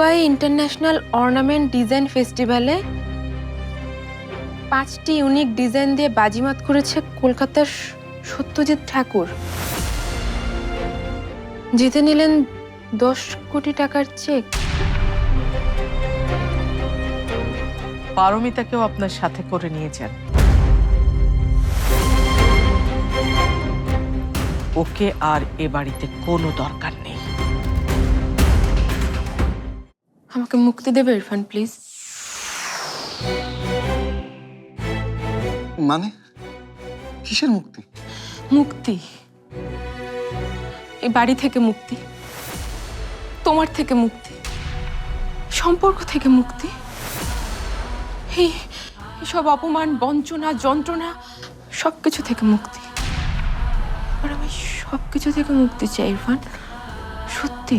Dubai international ornament design ফেস্টিভ্যালে পাঁচটি unique design দিয়ে বাজিমাত করেছে কলকাতার সত্যজিৎ ঠাকুর। জিতে নিলেন দশ কোটি টাকার চেক। পারমিতাকেও আপনার সাথে করে নিয়ে যান ওকে আর এ বাড়িতে কোনো দরকার আমাকে মুক্তি দেবে ইরফান প্লিজ? মানে? কিসের মুক্তি? মুক্তি। এই বাড়ি থেকে মুক্তি। তোমার থেকে মুক্তি। সম্পর্ক থেকে মুক্তি। এই সব অপমান বঞ্চনা যন্ত্রণা সব কিছু থেকে মুক্তি। আর আমি সব কিছু থেকে মুক্তি চাই ইরফান। সত্যি।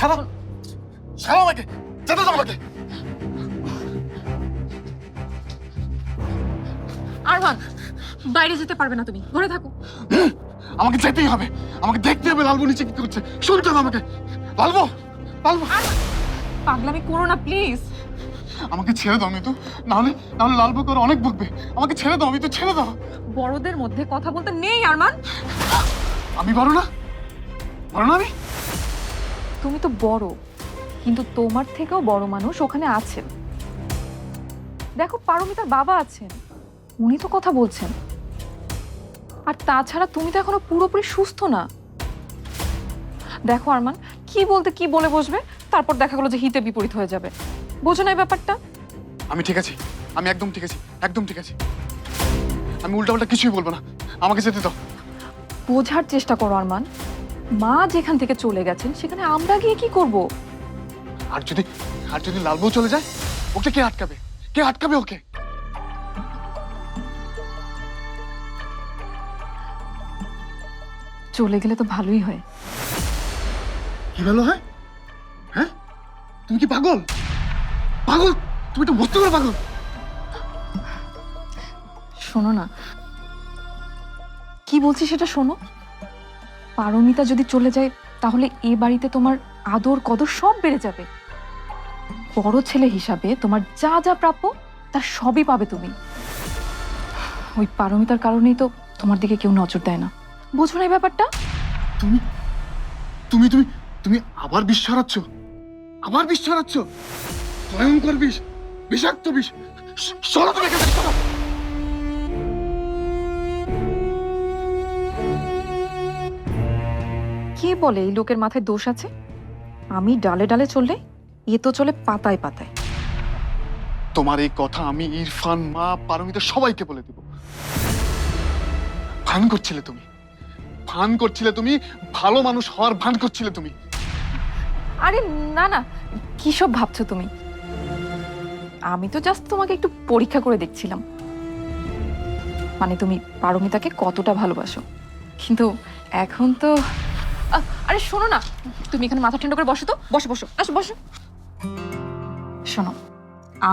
ছাড়ো ছাড়ো আমাকে যেতে দাও আমাকে। আরমান বাইরে যেতে পারবে না তুমি। ঘরে থাকো। আমাকে যেতেই হবে। আমাকে দেখতে হবে লালবু নিচে কি করছে। শুনতে হবে আমাকে। লালবু লালবু। পাগলামি করো না প্লিজ আমাকে ছেড়ে দাও আমি তো নাহলে নাহলে লালবু করে অনেক বকবে। আমাকে ছেড়ে দাও আমি তো ছেড়ে দাও। বড়দের মধ্যে কথা বলতে নেই আরমান আমি বড় না বড় না আমি? তুমি তো বড় কিন্তু তোমার থেকেও বড় মানুষ ওখানে আছেন। দেখো পারমিতার বাবা আছেন উনি তো কথা বলছেন। আর তাছাড়া তুমি তো এখনও পুরোপুরি সুস্থ না। দেখো আরমান কি বলতে কি বলে বসবে তারপর দেখা গেলো যে হিতে বিপরীত হয়ে যাবে। বোঝো না এই ব্যাপারটা? আমি ঠিক আছি আমি একদম ঠিক আছি একদম ঠিক আছি। আমি উল্টাপাল্টা কিছুই বলব না আমাকে যেতে দাও। বোঝার চেষ্টা করো আরমান। মা যেখান থেকে চলে গেছেন সেখানে আমরা গিয়ে কি করব? আর যদি আর যদি লালবু চলে যায় ওকে কে আটকাবে? কে আটকাবে ওকে? চলে গেলে তো ভালোই হয়। কি ভালো হয়? হ্যাঁ? তুমি কি পাগল? পাগল? তুমি তো বুঝতে পারো পাগল। শোনো না। কি বলছি সেটা শোনো। পারমিতা যদি চলে যায়, তাহলে এ বাড়িতে তোমার আদর কদর সব বেড়ে যাবে। বড় ছেলে হিসাবে তোমার যা যা প্রাপ্য তার সবই পাবে তুমি। ওই পারমিতার কারণেই তো তোমার দিকে কেউ নজর দেয় না। বুঝো না এই ব্যাপারটা? তুমি তুমি তুমি তুমি আবার বিষ ছড়াচ্ছ। আবার বিষ ছড়াচ্ছ। ভয়ঙ্কর বিষ, বিষাক্ত বিষ। সরো তুমি কে বলে এই লোকের মাথায় দোষ আছে? আমি ডালে ডালে চললে এ তো চলে পাতায় পাতায়। তোমার এই কথা আমি ইরফান মা পারমিতা সবাইকে বলে দেব। ভান করছিলে তুমি। ভান করছিলে তুমি ভালো মানুষ হওয়ার ভান করছিলে তুমি। আরে না না কি সব ভাবছ তুমি? আমি তো জাস্ট তোমাকে একটু পরীক্ষা করে দেখছিলাম। মানে তুমি পারমিতাকে কতটা ভালোবাসো। কিন্তু এখন তো আরে শোনো না। তুমি এখানে মাথা ঠান্ডা করে বসো তো। বসো বসো। আসো বসো। শোনো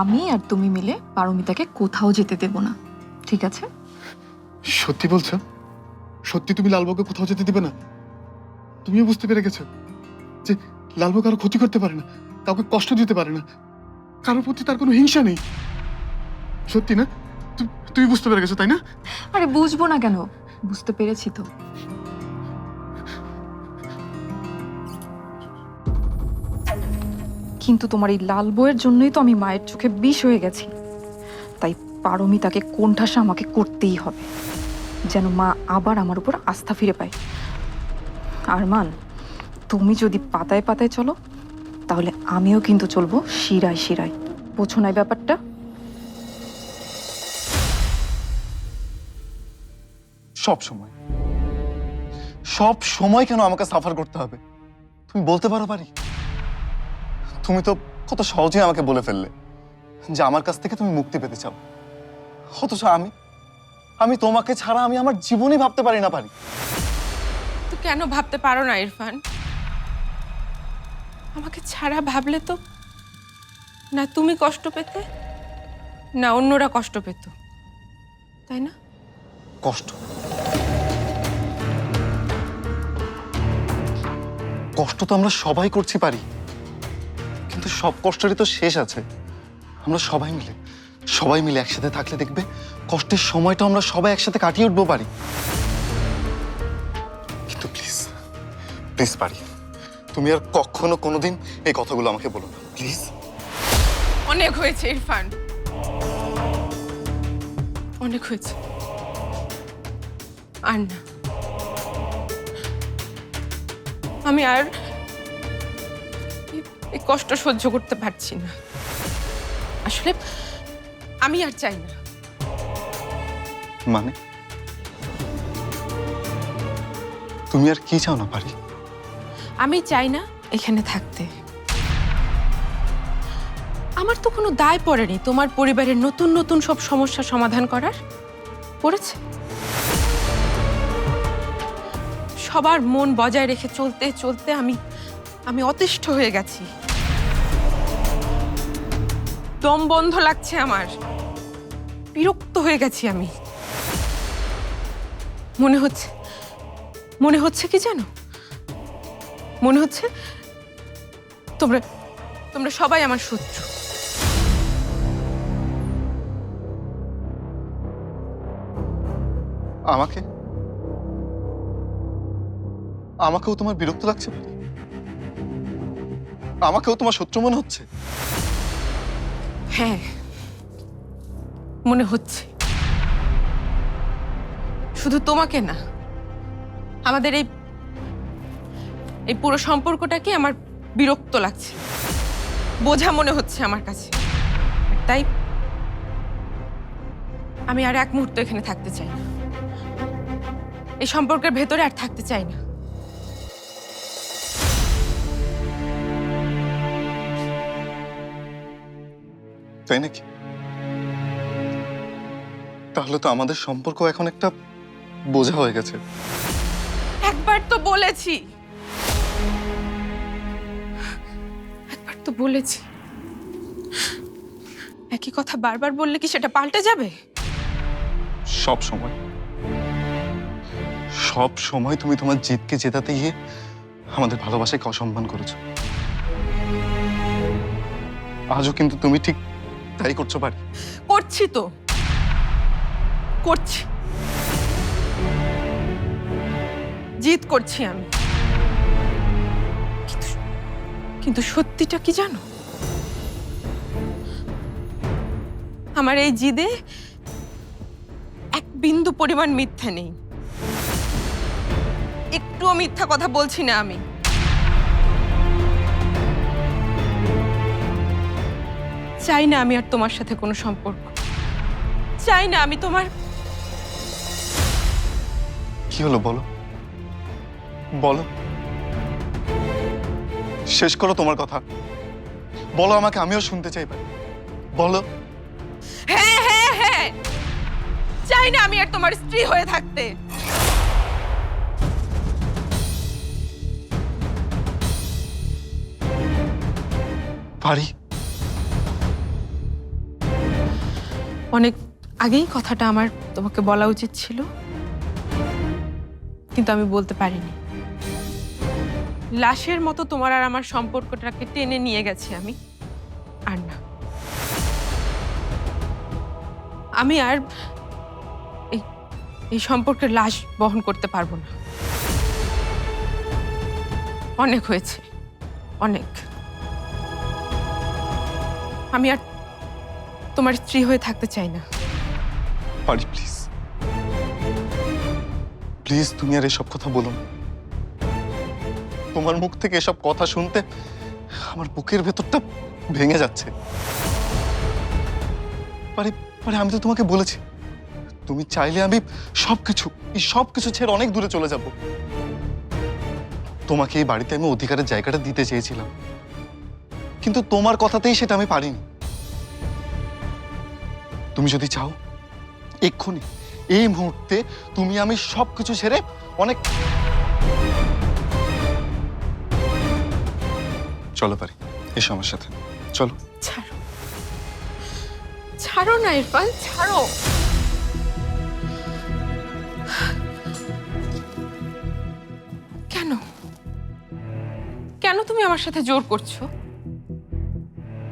আমি আর তুমি মিলে পারমিতাকে কোথাও যেতে দেব না। ঠিক আছে? সত্যি বলছো? সত্যি তুমি লালবাবুকে কোথাও যেতে দিবে না? তুমিও বুঝতে পেরে গেছো যে লালবাবু কারও ক্ষতি করতে পারে না কাউকে কষ্ট দিতে পারে না। কারোর প্রতি তার কোনো হিংসা নেই। সত্যি না? তুমি বুঝতে পেরে গেছো তাই না? আরে বুঝব না কেন? বুঝতে পেরেছি তো। কিন্তু তোমার এই লাল বইয়ের জন্যই তো আমি মায়ের চোখে বিষ হয়ে গেছি। তাই পারমিতাকে কোণঠাসা আমাকে করতেই হবে, যেন মা আবার আমার উপর আস্থা ফিরে পায়। আরমান, তুমি যদি পাতায় পাতায় চলো, তাহলে আমিও কিন্তু চলবো শিরায় শিরায়। বোঝো না এই ব্যাপারটা? সব সময়। সব সময় কেন আমাকে সাফার করতে হবে? তুমি বলতে পারো পারি তুমি তো কত সহজেই আমাকে বলে ফেললে যে আমার কাছ থেকে তুমি মুক্তি পেতে চাও। অথচ আমি আমি তোমাকে ছাড়া আমি আমার জীবনই ভাবতে পারি না পারি। তো কেন ভাবতে পারো না ইরফান? আমাকে ছাড়া ভাবলে তো না তুমি কষ্ট পেতে না অন্যরা কষ্ট পেত। তাই না? কষ্ট। কষ্ট তো আমরা সবাই করছি পারি। কিন্তু সব কষ্টেরই তো শেষ আছে। আমরা সবাই মিলে সবাই মিলে একসাথে থাকলে দেখবে কষ্টের সময়টা আমরা সবাই একসাথে কাটিয়ে উঠবো পারি কিন্তু প্লিজ প্লিজ পারি তুমি আর কখনো কোনোদিন এই কথাগুলো আমাকে বলো না প্লিজ অনেক হয়েছে, ইরফান। অনেক হয়েছে। আর না। আমি আর এই- কষ্ট সহ্য করতে পারছি না। আসলে আমি আর চাই না। মানে? তুমি আর কি চাও না পারি আমি চাই না এখানে থাকতে। আমার তো কোনো দায় পড়েনি তোমার পরিবারের নতুন নতুন সব সমস্যা সমাধান করার। পড়েছে? সবার মন বজায় রেখে চলতে চলতে আমি আমি অতিষ্ঠ হয়ে গেছি। দম বন্ধ লাগছে আমার। বিরক্ত হয়ে গেছি আমি। মনে হচ্ছে মনে হচ্ছে কি জানো? মনে হচ্ছে তোমরা তোমরা সবাই আমার শত্রু। আমাকে? আমাকেও তোমার বিরক্ত লাগছে? আমাকেও তোমার শত্রু মনে হচ্ছে? হ্যাঁ মনে হচ্ছে। শুধু তোমাকে না, আমাদের এই এই পুরো সম্পর্কটাকে আমার বিরক্ত লাগছে। বোঝা মনে হচ্ছে আমার কাছে। তাই আমি আর এক মুহূর্ত এখানে থাকতে চাই না। এই সম্পর্কের ভেতরে আর থাকতে চাই না। তাই নাকি? তাহলে তো আমাদের সম্পর্ক এখন একটা বোঝা হয়ে গেছে। একবার তো বলেছি। একবার তো বলেছি। একই কথা বারবার বললে কি সেটা পাল্টে যাবে? সব সময়। সব সময় তুমি তোমার জিতকে জেতাতে গিয়ে আমাদের ভালোবাসাকে অসম্মান করেছ। আজও কিন্তু তুমি ঠিক তাই করছ পারি করছি তো। করছি। জিত করছি আমি। কিন্তু সত্যিটা কি জানো? আমার এই জিদে এক বিন্দু পরিমাণ মিথ্যা নেই। একটুও মিথ্যা কথা বলছি না আমি। চাই না আমি আর তোমার সাথে কোনো সম্পর্ক। চাই না আমি তোমার কি হলো বলো? বলো। শেষ করো তোমার কথা। বলো আমাকে আমিও শুনতে চাই ভাই বলো। হ্যাঁ হ্যাঁ হ্যাঁ। চাই না আমি আর তোমার স্ত্রী হয়ে থাকতে। পারি। অনেক আগেই কথাটা আমার তোমাকে বলা উচিত ছিল। কিন্তু আমি বলতে পারিনি। লাশের মতো তোমার আর আমার সম্পর্কটাকে টেনে নিয়ে গেছি আমি। আর না। আমি আর এই সম্পর্কের লাশ বহন করতে পারব না। অনেক হয়েছে। অনেক। আমি আর তোমার স্ত্রী হয়ে থাকতে চাই না। পারি প্লিজ প্লিজ তুমি আর এসব কথা বলো তোমার মুখ থেকে এসব কথা শুনতে আমার বুকের ভেতরটা ভেঙে যাচ্ছে। পারি পারি, আমি তো তোমাকে বলেছি। তুমি চাইলে আমি সবকিছু, এই সবকিছু ছেড়ে অনেক দূরে চলে যাব। তোমাকে এই বাড়িতে আমি অধিকারের জায়গাটা দিতে চেয়েছিলাম। কিন্তু তোমার কথাতেই সেটা আমি পারিনি। তুমি যদি চাও, এক্ষুনি, এই মুহূর্তে তুমি আমি সব কিছু ছেড়ে অনেক চলো পারি, এসো আমার সাথে, চলো। ছাড়ো। ছাড়ো না ইরফান, ছাড়ো। কেন? কেন তুমি আমার সাথে জোর করছ?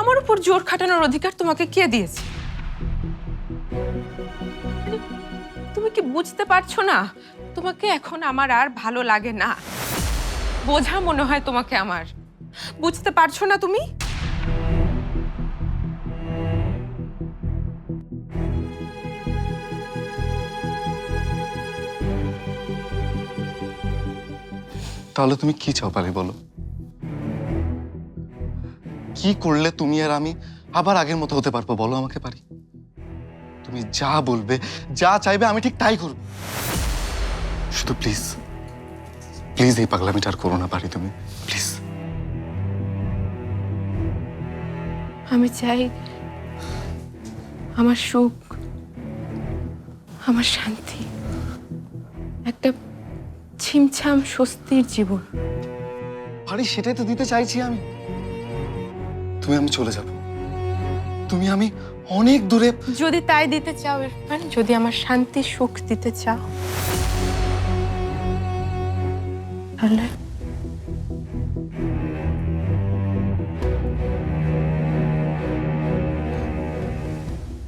আমার উপর জোর খাটানোর অধিকার তোমাকে কে দিয়েছে? তুমি কি বুঝতে পারছ না? তোমাকে এখন আমার আর ভালো লাগে না। বোঝা মনে হয় তোমাকে আমার। বুঝতে পারছ না তুমি? তাহলে তুমি কি চাও পারি বলো? কি করলে তুমি আর আমি আবার আগের মতো হতে পারব? বলো আমাকে পারি। তুমি যা বলবে যা চাইবে আমি ঠিক তাই করব। শুধু প্লিজ প্লিজ এই পাগলামিটা আর করো না পারি তুমি প্লিজ আমি চাই আমার সুখ আমার শান্তি একটা ছিমছাম স্বস্তির জীবন। পারি সেটাই তো দিতে চাইছি আমি। তুমি আমি চলে যাব। তুমি আমি অনেক দূরে। যদি তাই দিতে চাও, ইরফান, যদি আমার শান্তি, সুখ দিতে চাও। তাহলে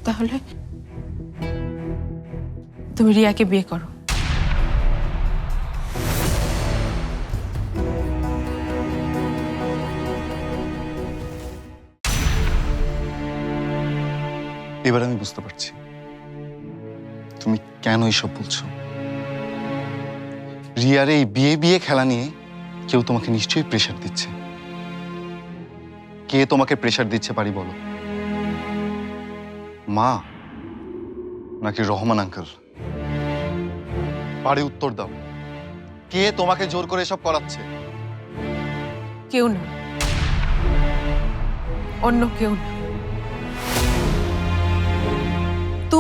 তাহলে তুমি রিয়াকে বিয়ে করো। এবার আমি বুঝতে পারছি। তুমি কেন এইসব বলছো? রিয়ার এই বিয়ে বিয়ে খেলা নিয়ে কেউ তোমাকে নিশ্চয়ই প্রেশার দিচ্ছে। কে তোমাকে প্রেশার দিচ্ছে পারি বলো? মা নাকি রহমান আঙ্কেল পারি উত্তর দাও। কে তোমাকে জোর করে এসব করাচ্ছে? কেউ না। অন্য কেউ না।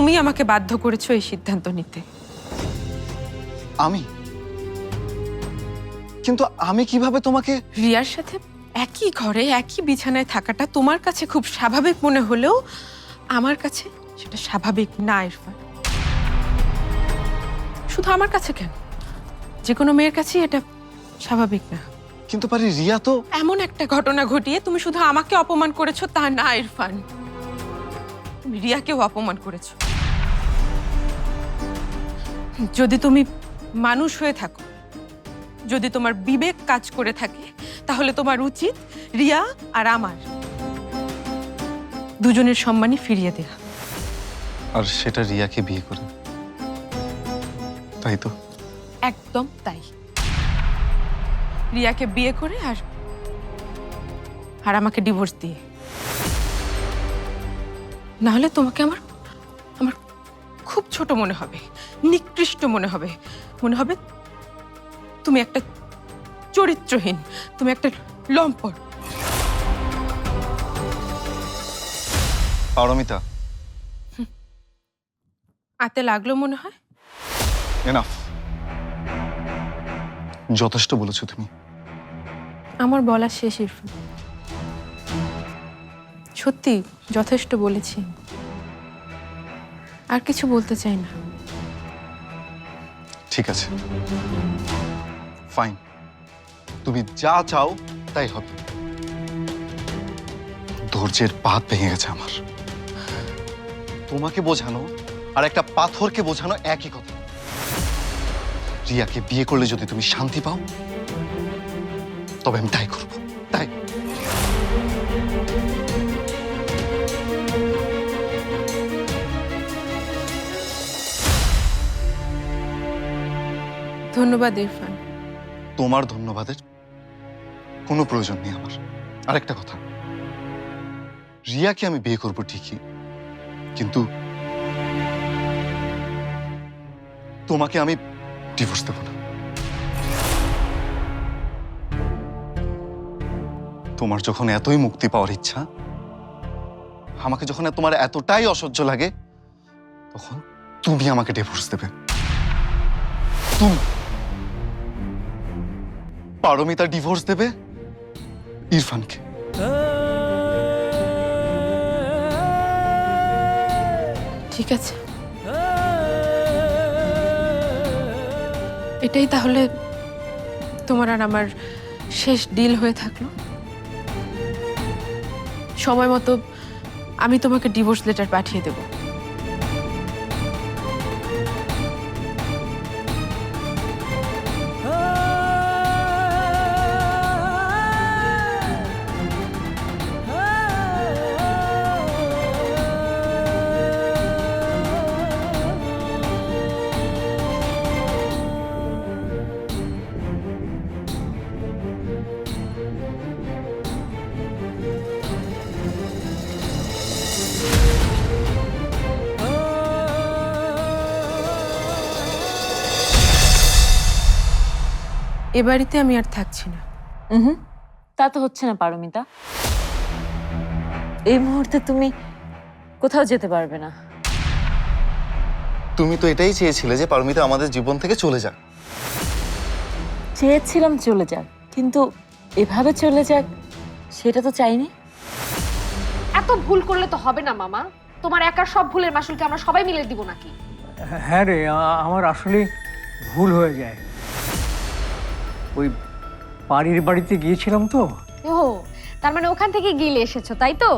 তুমি আমাকে বাধ্য করেছ এই সিদ্ধান্ত নিতে। আমি? কিন্তু আমি কীভাবে তোমাকে রিয়ার সাথে একই ঘরে একই বিছানায় থাকাটা তোমার কাছে খুব স্বাভাবিক মনে হলেও আমার কাছে সেটা স্বাভাবিক না ইরফান। শুধু আমার কাছে কেন? যে কোনো মেয়ের কাছেই এটা স্বাভাবিক না। কিন্তু পারি রিয়া তো এমন একটা ঘটনা ঘটিয়ে তুমি শুধু আমাকে অপমান করেছ তা না ইরফান। তুমি রিয়াকেও অপমান করেছ। যদি তুমি মানুষ হয়ে থাকো যদি তোমার বিবেক কাজ করে থাকে তাহলে তোমার উচিত রিয়া আর আমার দুজনের সম্মানই ফিরিয়ে দেয়া। আর সেটা রিয়াকে বিয়ে করে। তাই তো? একদম তাই। রিয়াকে বিয়ে করে আর আর আমাকে ডিভোর্স দিয়ে। না হলে তোমাকে আমার আমার খুব ছোট মনে হবে। নিকৃষ্ট মনে হবে। মনে হবে তুমি একটা চরিত্রহীন তুমি একটা লম্পট। পারমিতা। আতে লাগল মনে হয়? এনাফ যথেষ্ট বলেছ তুমি। আমার বলা শেষ ইরফান। সত্যি যথেষ্ট বলেছি। আর কিছু বলতে চাই না। ঠিক আছে। ফাইন তুমি যা চাও তাই হবে। ধৈর্যের পাত ভেঙে গেছে আমার। তোমাকে বোঝানো আর একটা পাথরকে বোঝানো একই কথা। রিয়াকে বিয়ে করলে যদি তুমি শান্তি পাও, তবে আমি তাই করব। তাই। ধন্যবাদ, ইরফান। তোমার ধন্যবাদের কোনো প্রয়োজন নেই আমার। আরেকটা কথা। রিয়াকে আমি বিয়ে করব ঠিকই, কিন্তু তোমাকে আমি ডিভোর্স দেব না। তোমার যখন এতই মুক্তি পাওয়ার ইচ্ছা, আমাকে যখন তোমার এতটাই অসহ্য লাগে, তখন তুমি আমাকে ডিভোর্স দেবে। তুমি পারমিতা ডিভোর্স দেবে? ইরফানকে। ঠিক আছে। এটাই তাহলে তোমার আর আমার শেষ ডিল হয়ে থাকল। সময় মতো আমি তোমাকে ডিভোর্স লেটার পাঠিয়ে দেব। এ বাড়িতে আমি আর থাকছি না। হুম তা তো হচ্ছে না পারমিতা। এই মুহূর্তে তুমি কোথাও যেতে পারবে না। তুমি তো এটাই চেয়েছিলে যে পারমিতা আমাদের জীবন থেকে চলে যাক। চেয়েছিলাম চলে যাক কিন্তু এভাবে চলে যাক সেটা তো চাইনি। এত ভুল করলে তো হবে না মামা। তোমার একার সব ভুলের মাসুলকে আমরা সবাই মিলে দিব নাকি? হ্যাঁ রে আমার আসলে ভুল হয়ে যায়। ওই বাড়ির বাড়িতে গিয়েছিলাম তো। ও তার মানে ওখান থেকে গিলে এসেছ তাই তো?